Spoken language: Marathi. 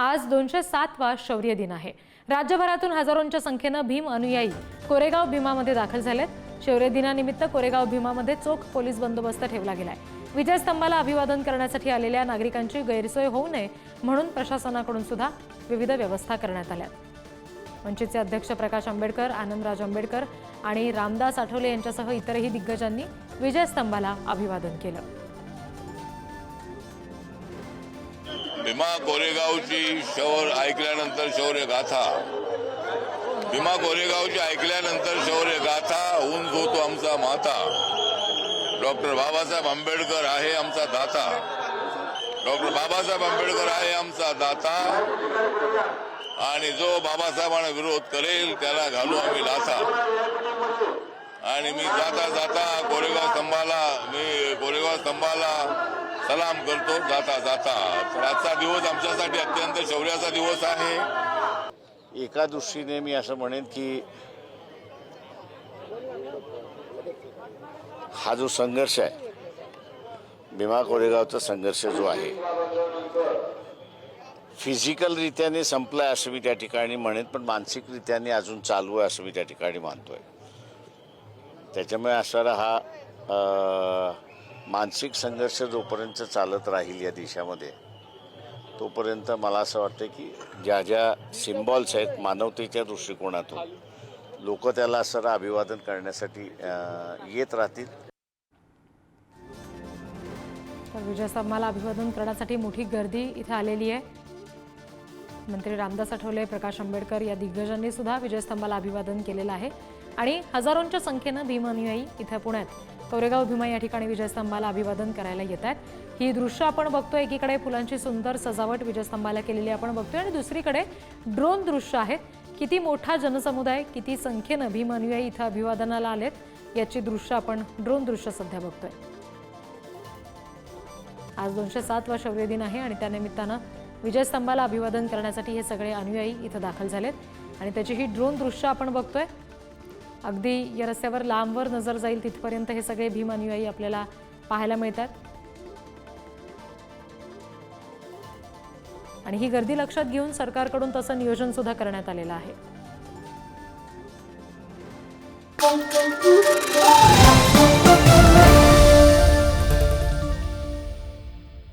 आज दोनशे सातवा शौर्य दिन आहे. राज्यभरातून हजारोंच्या संख्येनं भीम अनुयायी कोरेगाव भीमामध्ये दाखल झालेत. शौर्य दिनानिमित्त कोरेगाव भीमामध्ये चोख पोलीस बंदोबस्त ठेवला गेलाय. विजयस्तंभाला अभिवादन करण्यासाठी आलेल्या नागरिकांची गैरसोय होऊ नये म्हणून प्रशासनाकडून सुद्धा विविध व्यवस्था करण्यात आल्या वंचितचे अध्यक्ष प्रकाश आंबेडकर आनंदराज आंबेडकर आणि रामदास आठवले यांच्यासह इतरही दिग्गजांनी विजयस्तंभाला अभिवादन केलं. भीमा कोरेगावची शौर ऐकल्यानंतर शौर्य गाथा. भीमा कोरेगावची ऐकल्यानंतर शौर्य गाथा ऊन होतो आमचा माता डॉक्टर बाबासाहेब आंबेडकर आहे आमचा दाता. डॉक्टर बाबासाहेब आंबेडकर आहे आमचा दाता. आणि जो बाबासाहेबांना विरोध करेल त्याला घालू आम्ही लाथा. आणि मी जाता जाता कोरेगाव स्तंभाला मी कोरेगाव स्तंभाला सलाम करतो. जाता जाता. तर आजचा दिवस आमच्यासाठी अत्यंत शौर्याचा दिवस आहे. एका दृष्टीने मी असं म्हणेन की हा जो संघर्ष आहे भीमा कोरेगावचा संघर्ष जो आहे फिजिकलरित्याने संपलाय असं मी त्या ठिकाणी म्हणेन पण मानसिकरित्याने अजून चालू आहे असं मी त्या ठिकाणी मानतोय. त्याच्यामुळे असणारा हा मानसिक संघर्ष जोपर्यंत चालत राहील या देशामध्ये तोपर्यंत मला असं वाटतं की ज्या ज्या सिम्बॉल्स आहेत मानवतेच्या दृष्टिकोनातून लोक त्याला सर अभिवादन करण्यासाठी येत राहतील. तर विजयस्तंभाला अभिवादन करण्यासाठी मोठी गर्दी इथे आलेली आहे. मंत्री रामदास आठवले प्रकाश आंबेडकर या दिग्गजांनी सुद्धा विजयस्तंभाला अभिवादन केलेलं आहे. आणि हजारोंच्या संख्येनं भीम इथं पुण्यात कोरेगाव भीमा या ठिकाणी विजयस्तंभाला अभिवादन करायला येत आहेत. ही दृश्य आपण बघतोय एकीकडे फुलांची सुंदर सजावट विजयस्तंभाला केलेली आपण बघतोय आणि दुसरीकडे ड्रोन दृश्य आहेत किती मोठा जनसमुदाय किती संख्येनं भीमअनुयायी इथं अभिवादनाला आलेत याची दृश्य आपण ड्रोन दृश्य सध्या बघतोय. आज दोनशे सातवा शौर्य दिन आहे आणि त्यानिमित्तानं विजयस्तंभाला अभिवादन करण्यासाठी हे सगळे अनुयायी इथं दाखल झालेत. आणि त्याची ही ड्रोन दृश्य आपण बघतोय. अगदी या रस्त्यावर लांबवर नजर जाईल तिथपर्यंत हे सगळे भीम अनुयायी आपल्याला पाहायला मिळतात. आणि ही गर्दी लक्षात घेऊन सरकारकडून तसं नियोजन सुद्धा करण्यात आलेलं आहे.